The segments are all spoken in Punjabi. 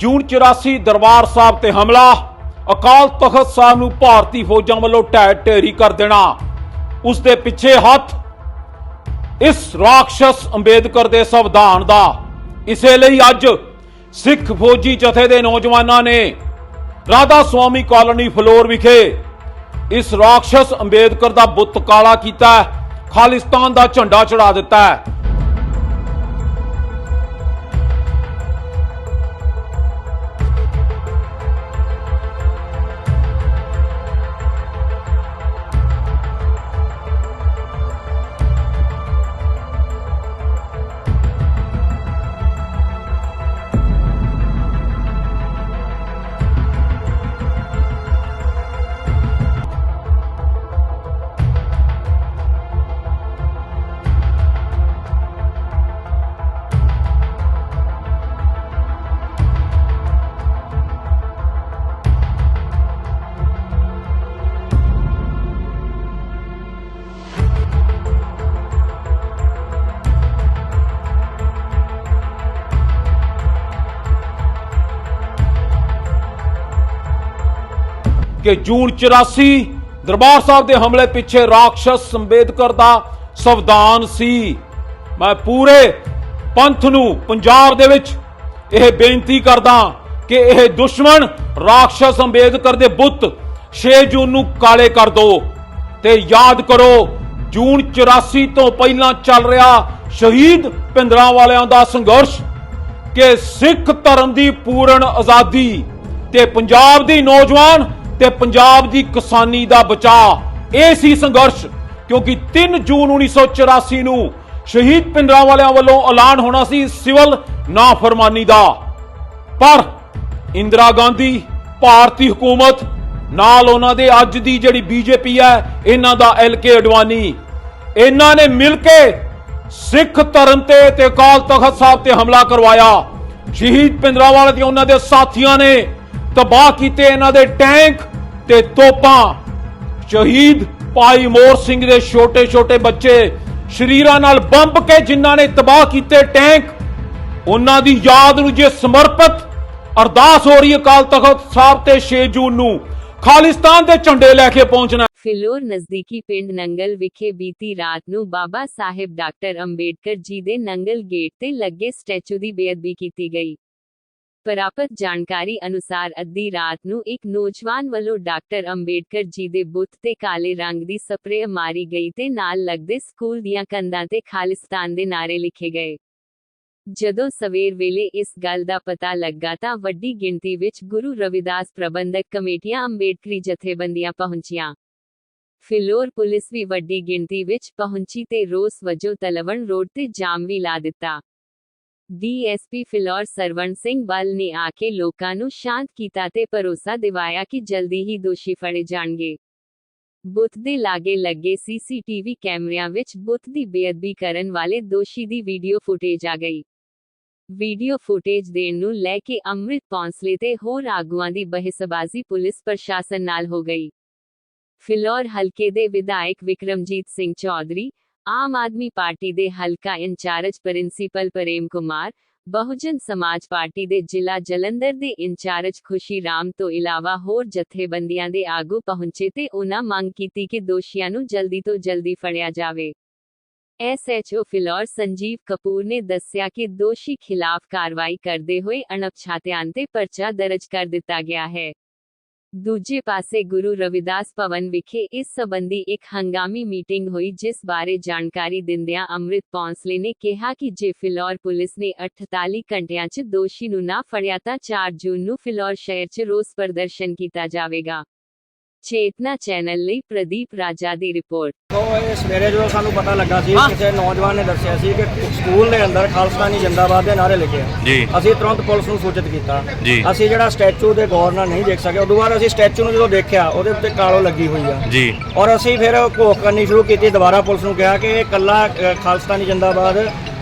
ਜੂਨ 84 ਦਰਬਾਰ ਸਾਹਿਬ ਤੇ ਹਮਲਾ। ਅਕਾਲ ਤਖਤ ਸਾਹਿਬ ਨੂੰ ਭਾਰਤੀ ਫੌਜਾਂ ਵੱਲੋਂ ਢਹਿ ਢੇਰੀ ਕਰ ਦੇਣਾ। ਉਸ ਦੇ ਪਿੱਛੇ ਹੱਥ ਇਸ ਰਾਖਸ਼ ਅੰਬੇਦਕਰ ਦੇ ਸੰਵਿਧਾਨ ਦਾ। ਇਸੇ ਲਈ ਅੱਜ ਸਿੱਖ ਫੌਜੀ ਜਥੇ ਦੇ ਨੌਜਵਾਨਾਂ ਨੇ ਰਾਧਾ ਸੁਆਮੀ ਕਾਲੋਨੀ ਫਲੋਰ ਵਿਖੇ ਇਸ ਰਾਖਸ਼ ਅੰਬੇਦਕਰ ਦਾ ਬੁੱਤ ਕਾਲਾ ਕੀਤਾ ਖਾਲਿਸਤਾਨ ਦਾ ਝੰਡਾ ਚੜਾ ਦਿੱਤਾ ਹੈ। ਕਿ ਜੂਨ 84 ਦਰਬਾਰ ਸਾਹਿਬ ਦੇ ਹਮਲੇ ਪਿੱਛੇ ਰਾਖਸ਼ ਅੰਬੇਦਕਰ ਦਾ ਸੰਵਿਧਾਨ ਸੀ। ਮੈਂ ਪੂਰੇ ਪੰਥ ਨੂੰ ਪੰਜਾਬ ਦੇ ਵਿੱਚ ਇਹ ਬੇਨਤੀ ਕਰਦਾ ਕਿ ਇਹ ਦੁਸ਼ਮਣ ਰਾਖਸ਼ ਅੰਬੇਦਕਰ ਦੇ ਬੁੱਤ 6 ਜੂਨ ਨੂੰ ਕਾਲੇ ਕਰ ਦੋ ਤੇ ਯਾਦ ਕਰੋ, ਜੂਨ 84 ਤੋਂ ਪਹਿਲਾਂ ਚੱਲ ਰਿਹਾ ਸ਼ਹੀਦ ਪਿੰਦਰਾਂ ਵਾਲਿਆਂ ਦਾ ਸੰਘਰਸ਼ ਕਿ ਸਿੱਖ ਧਰਮ ਦੀ ਪੂਰਨ ਆਜ਼ਾਦੀ ਤੇ ਪੰਜਾਬ ਦੀ ਨੌਜਵਾਨ ਤੇ ਪੰਜਾਬ ਦੀ ਕਿਸਾਨੀ ਦਾ ਬਚਾਅ। ਇਹ ਸੀ ਸੰਘਰਸ਼, ਕਿਉਂਕਿ 3 ਜੂਨ 1984 ਨੂੰ ਸ਼ਹੀਦ ਪਿੰਡਰਾਂ ਵਾਲਿਆਂ ਵੱਲੋਂ ਐਲਾਨ ਹੋਣਾ ਸੀ ਸਿਵਲ ਨਾਫਰਮਾਨੀ ਦਾ। ਪਰ ਇੰਦਰਾ ਗਾਂਧੀ, ਭਾਰਤੀ ਹਕੂਮਤ, ਨਾਲ ਉਹਨਾਂ ਦੇ ਅੱਜ ਦੀ ਜਿਹੜੀ ਬੀਜੇਪੀ ਹੈ, ਇਹਨਾਂ ਦਾ ਐਲਕੇ ਅਡਵਾਨੀ। ਇਹਨਾਂ ਨੇ ਮਿਲ ਕੇ ਸਿੱਖ ਧਰਮ ਤੇ ਤੇ ਅਕਾਲ ਤਖਤ ਸਾਹਿਬ ਤੇ ਹਮਲਾ ਕਰਵਾਇਆ। ਸ਼ਹੀਦ ਪਿੰਦਰਾਵਾਲੇ ਤੇ ਉਹਨਾਂ ਦੇ ਸਾਥੀਆਂ ਨੇ ਤਬਾਹ ਕੀਤੇ ਇਹਨਾਂ ਦੇ ਟੈਂਕ ਤੇ ਤੋਪਾਂ। ਸ਼ਹੀਦ ਭਾਈ ਮੋਰ ਸਿੰਘ ਦੇ ਛੋਟੇ ਛੋਟੇ ਬੱਚੇ ਸ਼ਰੀਰਾਂ ਨਾਲ ਬੰਬ ਕੇ ਜਿਨ੍ਹਾਂ ਨੇ ਤਬਾਹ ਕੀਤੇ ਟੈਂਕ, ਉਹਨਾਂ ਦੀ ਯਾਦ ਨੂੰ ਜੇ ਸਮਰਪਿਤ ਅਰਦਾਸ ਹੋ ਰਹੀ ਅਕਾਲ ਤਖਤ ਸਾਹਿਬ ਤੇ 6 ਜੂਨ ਨੂੰ, ਖਾਲਿਸਤਾਨ ਦੇ ਝੰਡੇ ਲੈ ਕੇ ਪਹੁੰਚਣਾ। ਫਿਲੌਰ ਨਜ਼ਦੀਕੀ ਪਿੰਡ ਨੰਗਲ ਵਿਖੇ ਬੀਤੀ ਰਾਤ ਨੂੰ ਬਾਬਾ ਸਾਹਿਬ ਡਾਕਟਰ ਅੰਬੇਡਕਰ ਜੀ ਦੇ ਨੰਗਲ ਗੇਟ ਤੇ ਲੱਗੇ ਸਟੈਚੂ ਦੀ ਬੇਅਦਬੀ ਕੀਤੀ ਗਈ। ਪ੍ਰਾਪਤ ਜਾਣਕਾਰੀ ਅਨੁਸਾਰ ਅੱਧੀ ਰਾਤ ਨੂੰ ਇੱਕ ਨੌਜਵਾਨ ਵੱਲੋਂ ਡਾਕਟਰ ਅੰਬੇਡਕਰ ਜੀ ਦੇ ਬੁੱਤ ਤੇ ਕਾਲੇ ਰੰਗ ਦੀ ਸਪਰੇਅ ਮਾਰੀ ਗਈ ਤੇ ਨਾਲ ਲੱਗਦੇ ਸਕੂਲ ਦੀਆਂ ਕੰਧਾਂ ਤੇ ਖਾਲਿਸਤਾਨ ਦੇ ਨਾਰੇ ਲਿਖੇ ਗਏ। ਜਦੋਂ ਸਵੇਰ ਵੇਲੇ ਇਸ ਗੱਲ ਦਾ ਪਤਾ ਲੱਗਾ ਤਾਂ ਵੱਡੀ ਗਿਣਤੀ ਵਿੱਚ ਗੁਰੂ ਰਵਿਦਾਸ ਪ੍ਰਬੰਧਕ ਕਮੇਟੀਆਂ ਅੰਬੇਡਕਰੀ ਜਥੇਬੰਦੀਆਂ ਪਹੁੰਚੀਆਂ। ਫਿਲੌਰ ਪੁਲਿਸ ਵੀ ਵੱਡੀ ਗਿਣਤੀ ਵਿੱਚ ਪਹੁੰਚੀ ਤੇ ਰੋਸ ਵਜੋਂ ਤਲਵਣ ਰੋਡ ਤੇ ਜਾਮ ਵੀ ਲਾ ਦਿੱਤਾ। ਡੀਐਸਪੀ ਫਿਲੌਰ ਸਰਵਣ ਸਿੰਘ ਬਲ ਨੇ ਆ ਕੇ ਲੋਕਾਂ ਨੂੰ ਸ਼ਾਂਤ ਕੀਤਾ ਤੇ ਭਰੋਸਾ ਦਿਵਾਇਆ ਕਿ ਜਲਦੀ ਹੀ ਦੋਸ਼ੀ ਫੜੇ ਜਾਣਗੇ। ਬੁੱਤ ਦੇ ਲਾਗੇ ਲੱਗੇ ਸੀਸੀਟੀਵੀ ਕੈਮਰਿਆਂ ਵਿੱਚ ਬੁੱਤ ਦੀ ਬੇਅਦਬੀ ਕਰਨ ਵਾਲੇ ਦੋਸ਼ੀ ਦੀ ਵੀਡੀਓ ਫੁਟੇਜ ਆ ਗਈ। ਵੀਡੀਓ ਫੁਟੇਜ ਦੇਣ ਨੂੰ ਲੈ ਕੇ ਅੰਮ੍ਰਿਤ ਪੌਂਸਲੇ ਤੇ ਹੋਰ ਆਗੂਆਂ ਦੀ ਬਹਿਸਬਾਜ਼ੀ ਪੁਲਿਸ ਪ੍ਰਸ਼ਾਸਨ ਨਾਲ ਹੋ ਗਈ। ਫਿਲੌਰ ਹਲਕੇ ਦੇ ਵਿਧਾਇਕ ਵਿਕਰਮਜੀਤ ਸਿੰਘ ਚੌਧਰੀ ਆਮ ਆਦਮੀ ਪਾਰਟੀ ਦੇ ਹਲਕਾ incharge principal Prem Kumar, Bahujan Samaj party ਦੇ ਜ਼ਿਲ੍ਹਾ ਜਲੰਧਰ ਦੇ ਇੰਚਾਰਜ ਖੁਸ਼ੀ ਰਾਮ ਤੋਂ ਇਲਾਵਾ ਹੋਰ ਜਥੇਬੰਦੀਆਂ ਦੇ ਆਗੂ ਪਹੁੰਚੇ ਤੇ ਉਹਨਾਂ ਮੰਗ ਕੀਤੀ ਕਿ ਦੋਸ਼ੀਆਂ ਨੂੰ ਜਲਦੀ ਤੋਂ ਜਲਦੀ ਫੜਿਆ ਜਾਵੇ। ਐਸਐਚਓ ਫਿਲੌਰ ਸੰਜੀਵ ਕਪੂਰ ਨੇ ਦੱਸਿਆ ਕਿ ਦੋਸ਼ੀ ਖਿਲਾਫ ਕਾਰਵਾਈ ਕਰਦੇ ਹੋਏ ਅਣਪਛਾਤਿਆਂ ਤੇ ਪਰਚਾ ਦਰਜ ਕਰ ਦਿੱਤਾ ਗਿਆ ਹੈ। ਦੂਜੇ ਪਾਸੇ ਗੁਰੂ ਰਵਿਦਾਸ ਭਵਨ ਵਿਖੇ ਇਸ ਸੰਬੰਧੀ ਇੱਕ ਹੰਗਾਮੀ ਮੀਟਿੰਗ ਹੋਈ, ਜਿਸ ਬਾਰੇ ਜਾਣਕਾਰੀ ਦਿੰਦਿਆਂ ਅੰਮ੍ਰਿਤ ਪੌਂਸਲੇ ਨੇ ਕਿਹਾ ਕਿ ਜੇ ਫਿਲੌਰ ਪੁਲਿਸ ਨੇ 48 ਘੰਟਿਆਂ 'ਚ ਦੋਸ਼ੀ ਨੂੰ ਨਾ ਫੜਿਆ ਤਾਂ 4 ਜੂਨ ਨੂੰ ਫਿਲੌਰ ਸ਼ਹਿਰ 'ਚ ਰੋਸ ਪ੍ਰਦਰਸ਼ਨ ਕੀਤਾ ਜਾਵੇਗਾ। ਚੇਤਨਾ ਚੈਨਲ ਲਈ ਪ੍ਰਦੀਪ ਰਾਜਾ ਦੀ ਰਿਪੋਰਟ। ਤੋ ਇਹ ਸਵੇਰੇ ਜਦੋਂ ਸਾਨੂੰ ਪਤਾ ਲੱਗਾ ਸੀ ਕਿਸੇ ਨੌਜਵਾਨ ਨੇ ਦੱਸਿਆ ਸੀ ਕਿ ਸਕੂਲ ਦੇ ਅੰਦਰ ਖਾਲਸਾਨੀ ਜਿੰਦਾਬਾਦ ਦੇ ਨਾਰੇ ਲਿਖੇ ਆ। ਜੀ। ਅਸੀਂ ਤੁਰੰਤ ਪੁਲਿਸ ਨੂੰ ਸੂਚਿਤ ਕੀਤਾ। ਜੀ। ਅਸੀਂ ਜਿਹੜਾ ਸਟੈਚੂ ਦੇ ਗੌਰ ਨਾਲ ਨਹੀਂ ਦੇਖ ਸਕੇ ਉਦੋਂ ਬਾਅਦ ਅਸੀਂ ਸਟੈਚੂ ਨੂੰ ਜਦੋਂ ਦੇਖਿਆ ਉਹਦੇ ਉੱਤੇ ਕਾਲੋ ਲੱਗੀ ਹੋਈ ਆ। ਜੀ। ਔਰ ਅਸੀਂ ਫਿਰ ਘੋਖ ਕਰਨੀ ਸ਼ੁਰੂ ਕੀਤੀ ਦੁਬਾਰਾ ਪੁਲਿਸ ਨੂੰ ਕਿਹਾ ਕਿ ਇਹ ਕੱਲਾ ਖਾਲਸਤਾਨੀ ਜਿੰਦਾਬਾਦ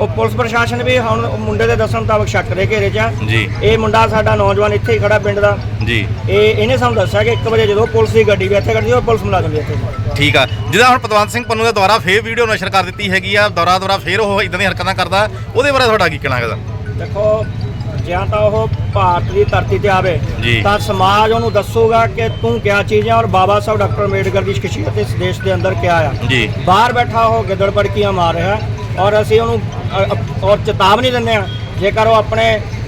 ਉਹ ਪੁਲਿਸ ਪ੍ਰਸ਼ਾਸਨ ਵੀ ਹੁਣ ਮੁੰਡੇ ਦੇ ਦੱਸਣ ਮੁਤਾਬਕ ਸ਼ੱਕ ਦੇ ਘੇਰੇ 'ਚ ਆ। ਜੀ। ਇਹ ਮੁੰਡਾ ਸਾਡਾ ਨੌਜਵਾਨ ਇੱਥੇ ਹੀ ਖੜਾ ਪਿੰਡ ਦਾ। ਜੀ। ਇਹ ਇਹਨੇ ਸਾਨੂੰ ਦੱਸਿਆ ਕਿ 1 ਵਜੇ ਜਦੋਂ ਪੁਲਿਸ ਦੀ ਗੱਡੀ ਵੀ ਇੱਥੇ ਖੜਦੀ ਉਹ ਪੁਲਿਸ ਮੁਲਾਜ਼ਮ ਵੀ ਇੱਥੇ ਸੀ। ਠੀਕ ਆ। ਜਿਹਦਾ ਹੁਣ ਪਤਵੰਤ ਸਿੰਘ ਪੰਨੂ ਨੇ ਦੁਬਾਰਾ ਫੇਰ ਵੀਡੀਓ ਨਸ਼ਰ ਕਰ ਦਿੱਤੀ ਹੈਗੀ ਆ। ਦੁਬਾਰਾ ਦੁਬਾਰਾ ਫੇਰ ਉਹ ਇਦਾਂ ਦੀਆਂ ਹਰਕਤਾਂ ਕਰਦਾ। ਉਹਦੇ ਬਾਰੇ ਤੁਹਾਡਾ ਕੀ ਕਹਿਣਾ ਹੈਗਾ? ਦੇਖੋ ਜਾਂ ਤਾਂ ਉਹ ਭਾਰਤ ਦੀ ਧਰਤੀ ਤੇ ਆਵੇ ਜੀ। ਤਾਂ ਸਮਾਜ ਉਹਨੂੰ ਦੱਸੂਗਾ ਕਿ ਤੂੰ ਕਿਆ ਚੀਜ਼ ਹੈ ਔਰ ਬਾਬਾ ਸਾਹਿਬ ਡਾਕਟਰ ਅੰਬੇਡਕਰ ਦੀ ਸ਼ਖਸੀਅਤ ਇਸ ਦੇਸ਼ ਦੇ ਅੰਦਰ ਕਿਆ ਆ। ਜੀ। ਬਾਹਰ ਬੈਠਾ ਉਹ ਗਿੱਦੜ ਬੜਕੀਆਂ ਮਾਰ ਰਿਹਾ। ਔਰ ਅਸੀਂ ਉਹਨੂੰ ਅ, ਔਰ ਚੇਤਾਵਨੀ ਦਿੰਦੇ ਆ ਜੇਕਰ ਉਹ ਆਪਣੇ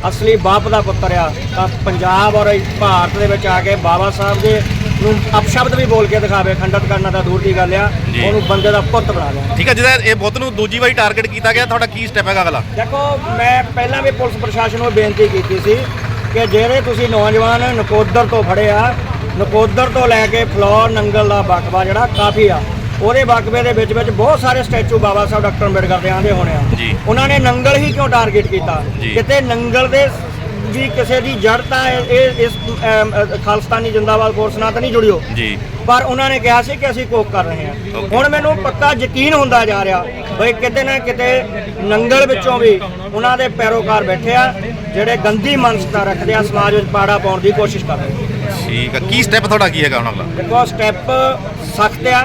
ਅਸਲੀ ਬਾਪ ਦਾ ਪੁੱਤਰ ਆ ਤਾਂ ਪੰਜਾਬ ਔਰ ਭਾਰਤ ਦੇ ਵਿੱਚ ਆ ਕੇ ਬਾਬਾ ਸਾਹਿਬ ਦੇ ਨੂੰ ਅਪਸ਼ਬਦ ਵੀ ਬੋਲ ਕੇ ਦਿਖਾਵੇ ਖੰਡਿਤ ਕਰਨਾ ਤਾਂ ਦੂਰ ਦੀ ਗੱਲ ਆ ਜੀ। ਉਹਨੂੰ ਬੰਦੇ ਦਾ ਪੁੱਤ ਬਣਾ ਲਿਆ ਠੀਕ ਆ ਜਿਹਦਾ ਇਹ ਬੁੱਤ ਨੂੰ ਦੂਜੀ ਵਾਰੀ ਟਾਰਗੇਟ ਕੀਤਾ ਗਿਆ ਤੁਹਾਡਾ ਕੀ ਸਟੈਪ ਹੈਗਾ ਅਗਲਾ ਦੇਖੋ ਮੈਂ ਪਹਿਲਾਂ ਵੀ ਪੁਲਿਸ ਪ੍ਰਸ਼ਾਸਨ ਨੂੰ ਬੇਨਤੀ ਕੀਤੀ ਸੀ ਕਿ ਜਿਹੜੇ ਤੁਸੀਂ ਨੌਜਵਾਨ ਨਕੋਦਰ ਤੋਂ ਫੜੇ ਆ ਨਕੋਦਰ ਤੋਂ ਲੈ ਕੇ ਫਲੋਰ ਨੰਗਲ ਦਾ ਬਕਵਾ ਜਿਹੜਾ ਕਾਫੀ ਆ ਉਹਦੇ ਬਕਵੇ ਦੇ ਵਿੱਚ ਵਿੱਚ ਬਹੁਤ ਸਾਰੇ ਸਟੈਚੂ ਬਾਬਾ ਸਾਹਿਬ ਡਾਕਟਰ ਅੰਬੇਡਕਰ ਦੇ ਆਂਦੇ ਹੋਣੇ ਆ। ਜੀ। ਉਹਨਾਂ ਨੇ ਨੰਗਲ ਹੀ ਕਿਉਂ ਟਾਰਗੇਟ ਕੀਤਾ। ਕਿਤੇ ਨੰਗਲ ਦੇ ਵੀ ਕਿਸੇ ਦੀ ਜੜ ਤਾਂ ਇਹ ਇਸ ਖਾਲਿਸਤਾਨੀ ਜਿੰਦਾਬਾਦ ਫੋਰਸ ਨਾਲ ਤਾਂ ਨਹੀਂ ਜੁੜਿਓ। ਜੀ। ਪਰ ਉਹਨਾਂ ਨੇ ਕਿਹਾ ਸੀ ਕਿ ਅਸੀਂ ਕੋਕ ਕਰ ਰਹੇ ਹਾਂ. ਹੁਣ ਮੈਨੂੰ ਪੱਕਾ ਯਕੀਨ ਹੁੰਦਾ ਜਾ ਰਿਹਾ ਬਈ ਕਿਤੇ ਨਾ ਕਿਤੇ ਨੰਗਲ ਵਿੱਚੋਂ ਵੀ ਉਹਨਾਂ ਦੇ ਪੈਰੋਕਾਰ ਬੈਠੇ ਆ ਜਿਹੜੇ ਗੰਦੀ ਮਨਸਤਾ ਰੱਖਦੇ ਆ ਸਮਾਜ ਵਿੱਚ ਪਾੜਾ ਪਾਉਣ ਦੀ ਕੋਸ਼ਿਸ਼ ਕਰ ਰਹੇ ਠੀਕ ਆ। ਕੀ ਸਟੈਪ ਤੁਹਾਡਾ ਕੀ ਹੈਗਾ ਹੁਣ ਅਗਲਾ ਦੇਖੋ ਸਟੈਪ ਸਖਤ ਆ।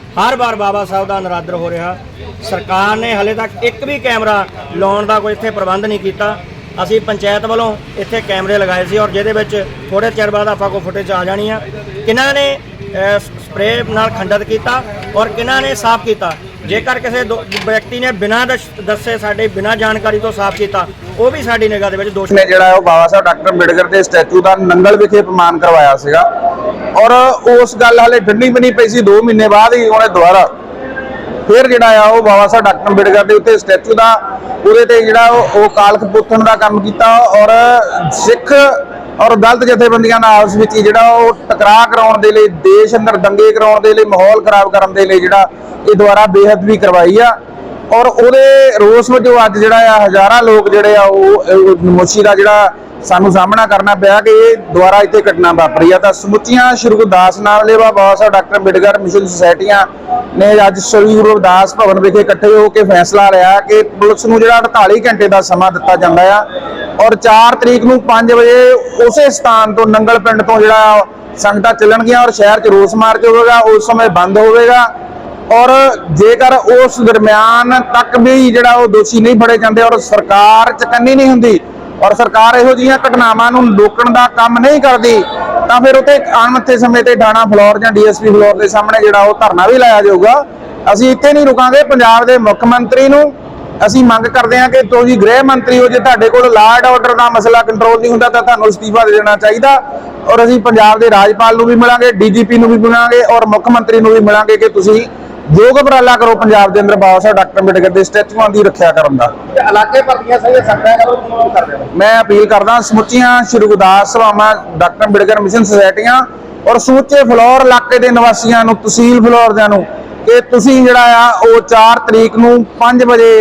ਹਰ ਵਾਰ ਬਾਬਾ ਸਾਹਿਬ ਦਾ ਨਰਾਦਰ ਹੋ ਰਿਹਾ। ਸਰਕਾਰ ਨੇ ਹਲੇ ਤੱਕ ਇੱਕ ਵੀ ਕੈਮਰਾ ਲਾਉਣ ਦਾ ਕੋਈ ਇੱਥੇ ਪ੍ਰਬੰਧ ਨਹੀਂ ਕੀਤਾ। ਅਸੀਂ ਪੰਚਾਇਤ ਵੱਲੋਂ ਇੱਥੇ ਕੈਮਰੇ ਲਗਾਏ ਸੀ ਔਰ ਜਿਹਦੇ ਵਿੱਚ ਥੋੜੇ ਚਿਰ ਬਾਅਦ ਆਪਾਂ ਕੋਲ ਫੁਟੇਜ ਆ ਜਾਣੀ ਆ। ਕਿਹਨਾਂ ਨੇ ਸਪਰੇਅ ਨਾਲ ਖੰਡਿਤ ਕੀਤਾ ਔਰ ਕਿਹਨਾਂ ਨੇ ਸਾਫ਼ ਕੀਤਾ? ਜੇਕਰ ਕਿਸੇ ਦੋ- ਵਿਅਕਤੀ ਨੇ ਬਿਨਾਂ ਦਸ਼- ਦੱਸੇ ਸਾਡੇ, ਬਿਨਾਂ ਜਾਣਕਾਰੀ ਤੋਂ ਸਾਫ਼ ਕੀਤਾ, ਉਹ ਵੀ ਸਾਡੀ ਨਿਗਾਹ ਦੇ ਵਿੱਚ ਦੋਸ਼ ਨੇ ਜਿਹੜਾ ਉਹ ਬਾਬਾ ਸਾਹਿਬ ਡਾਕਟਰ ਅੰਬੇਡਕਰ ਦੇ ਸਟੈਚੂ ਦਾ ਨੰਗਲ ਵਿਖੇ ਅਪਮਾਨ ਕਰਵਾਇਆ ਸੀਗਾ। ਔਰ ਉਸ ਗੱਲ ਹਾਲੇ ਠੰਡੀ ਵੀ ਨਹੀਂ ਪਈ ਸੀ 2 ਮਹੀਨੇ ਬਾਅਦ ਹੀ ਉਹਨੇ ਦੁਬਾਰਾ ਫਿਰ ਜਿਹੜਾ ਆ, ਉਹ ਬਾਬਾ ਸਾਹਿਬ ਡਾਕਟਰ ਅੰਬੇਡਕਰ ਦੇ ਉੱਤੇ ਸਟੈਚੂ ਦਾ, ਉਹਦੇ ਤੇ ਜਿਹੜਾ ਉਹ ਉਹ ਕਾਲਖ ਪੁੱਥਣ ਦਾ ਕੰਮ ਕੀਤਾ ਔਰ ਸਿੱਖ ਔਰ ਦਲਤ ਜਥੇਬੰਦੀਆਂ ਨਾਲ ਆਪਸ ਵਿੱਚ ਜਿਹੜਾ ਉਹ ਟਕਰਾਅ ਕਰਾਉਣ ਦੇ ਲਈ, ਦੇਸ਼ ਅੰਦਰ ਦੰਗੇ ਕਰਾਉਣ ਦੇ ਲਈ, ਮਾਹੌਲ ਖਰਾਬ ਕਰਨ ਦੇ ਲਈ ਜਿਹੜਾ ਇਹ ਦੁਆਰਾ ਬੇਹੱਦ ਵੀ ਕਰਵਾਈ ਆ। ਔਰ ਉਹਦੇ ਰੋਸ ਵਜੋਂ ਅੱਜ ਜਿਹੜਾ ਆ, ਹਜ਼ਾਰਾਂ ਲੋਕ ਜਿਹੜੇ ਆ, ਉਹ ਉਹ ਦਾ ਜਿਹੜਾ ਸਾਨੂੰ ਸਾਹਮਣਾ ਕਰਨਾ ਪਿਆ ਕਿ ਇਹ ਦੁਆਰਾ ਇੱਥੇ ਘਟਨਾ ਵਾਪਰੀ ਆ। ਤਾਂ ਸਮੁੱਚੀਆਂ ਸ਼੍ਰੀ ਗੁਰਦਾਸ ਨਾਮਲੇਵਾ ਬਾਬਾ ਸਾਹਿਬ ਡਾਕਟਰ ਅੰਬੇਡਕਰ ਮਿਸ਼ਨ ਸੁਸਾਇਟੀਆਂ ਨੇ ਅੱਜ ਸ਼੍ਰੀ ਗੁਰੂ ਰਵਿਦਾਸ ਭਵਨ ਵਿਖੇ ਇਕੱਠੇ ਹੋ ਕੇ ਫੈਸਲਾ ਲਿਆ ਕਿ ਪੁਲਿਸ ਨੂੰ ਜਿਹੜਾ 48 ਘੰਟੇ ਦਾ ਸਮਾਂ ਦਿੱਤਾ ਜਾਂਦਾ ਆ ਔਰ 4 ਤਰੀਕ ਨੂੰ 5 ਵਜੇ ਉਸੇ ਸਥਾਨ ਤੋਂ ਨੰਗਲ ਪਿੰਡ ਤੋਂ ਜਿਹੜਾ ਸੰਗਤਾਂ ਚੱਲਣਗੀਆਂ ਔਰ ਸ਼ਹਿਰ 'ਚ ਰੋਸ ਮਾਰਚ ਹੋਵੇਗਾ, ਉਸ ਸਮੇਂ ਬੰਦ ਹੋਵੇਗਾ ਔਰ ਜੇਕਰ ਉਸ ਦਰਮਿਆਨ ਤੱਕ ਵੀ ਜਿਹੜਾ ਉਹ ਦੋਸ਼ੀ ਨਹੀਂ ਫੜੇ ਜਾਂਦੇ ਔਰ ਸਰਕਾਰ ਚਕੰਨੀ ਨਹੀਂ ਹੁੰਦੀ ਔਰ ਸਰਕਾਰ ਇਹੋ ਜਿਹੀਆਂ ਘਟਨਾਵਾਂ ਨੂੰ ਰੋਕਣ ਦਾ ਕੰਮ ਨਹੀਂ ਕਰਦੀ, ਤਾਂ ਫਿਰ ਉੱਥੇ ਅਣਮੱਥੇ ਸਮੇਂ ਤੇ ਡਾਣਾ ਫਲੋਰ ਜਾਂ ਡੀਐਸਪੀ ਫਲੋਰ ਦੇ ਸਾਹਮਣੇ ਜਿਹੜਾ ਉਹ ਧਰਨਾ ਵੀ ਲਾਇਆ ਜਾਊਗਾ। ਅਸੀਂ ਇੱਥੇ ਨਹੀਂ ਰੁਕਾਂਗੇ, ਪੰਜਾਬ ਦੇ ਮੁੱਖ ਮੰਤਰੀ ਨੂੰ ਅਸੀਂ ਮੰਗ ਕਰਦੇ ਹਾਂ ਕਿ ਤੁਸੀਂ ਗ੍ਰਹਿ ਮੰਤਰੀ ਹੋ ਜੇ ਤੁਹਾਡੇ ਕੋਲ ਲਾਅ ਐਂਡ ਆਰਡਰ ਦਾ ਮਸਲਾ ਕੰਟਰੋਲ ਨਹੀਂ ਹੁੰਦਾ, ਤਾਂ ਤੁਹਾਨੂੰ ਅਸਤੀਫਾ ਦੇ ਦੇਣਾ ਚਾਹੀਦਾ। ਔਰ ਅਸੀਂ ਪੰਜਾਬ ਦੇ ਰਾਜਪਾਲ ਨੂੰ ਵੀ ਮਿਲਾਂਗੇ, ਡੀਜੀਪੀ ਨੂੰ ਵੀ ਮਿਲਾਂਗੇ ਔਰ ਮੁੱਖ ਮੰਤਰੀ ਨੂੰ ਵੀ ਮਿਲਾਂਗੇ ਕਿ ਤੁਸੀਂ ਯੋਗ ਉਪਰਾਲਾ ਕਰੋ ਪੰਜਾਬ ਦੇ ਅੰਦਰ ਬਾਬਾ ਸਾਹਿਬ ਡਾਕਟਰ ਅੰਬੇਡਕਰ ਦੇ ਸਟੈਚੂਆਂ ਦੀ ਰੱਖਿਆ ਕਰਨ ਦਾ। ਇਲਾਕੇ ਭਰਤੀਆਂ ਸਹੀ ਸਕਦਾ ਕਰੋ ਕੀ ਕਰਦੇ ਹੋ ਮੈਂ ਅਪੀਲ ਕਰਦਾ ਸਮੁੱਚੀਆਂ ਸ਼੍ਰੀ ਗੁਰਦਾਸ ਸਭਾਵਾਂ ਡਾਕਟਰ ਅੰਬੇਡਕਰ ਮਿਸ਼ਨ ਸੁਸਾਇਟੀਆਂ ਔਰ ਸਮੁੱਚੇ ਫਲੋਰ ਇਲਾਕੇ ਦੇ ਨਿਵਾਸੀਆਂ ਨੂੰ ਤਹਿਸੀਲ ਫਲੋਰ ਦਿਆਂ ਨੂੰ ਕਿ ਤੁਸੀਂ ਜਿਹੜਾ ਆ ਉਹ 4 ਤਰੀਕ ਨੂੰ 5 ਵਜੇ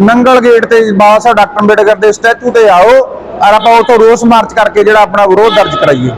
ਨੰਗਲ ਗੇਟ ਤੇ ਬਾਬਾ ਸਾਹਿਬ ਡਾਕਟਰ ਅੰਬੇਡਕਰ ਦੇ ਸਟੈਚੂ ਤੇ ਆਓ ਔਰ ਆਪਾਂ ਉੱਥੋਂ ਰੋਸ ਮਾਰਚ ਕਰਕੇ ਜਿਹੜਾ ਆਪਣਾ ਵਿਰੋਧ ਦਰਜ ਕਰਾਈਏ।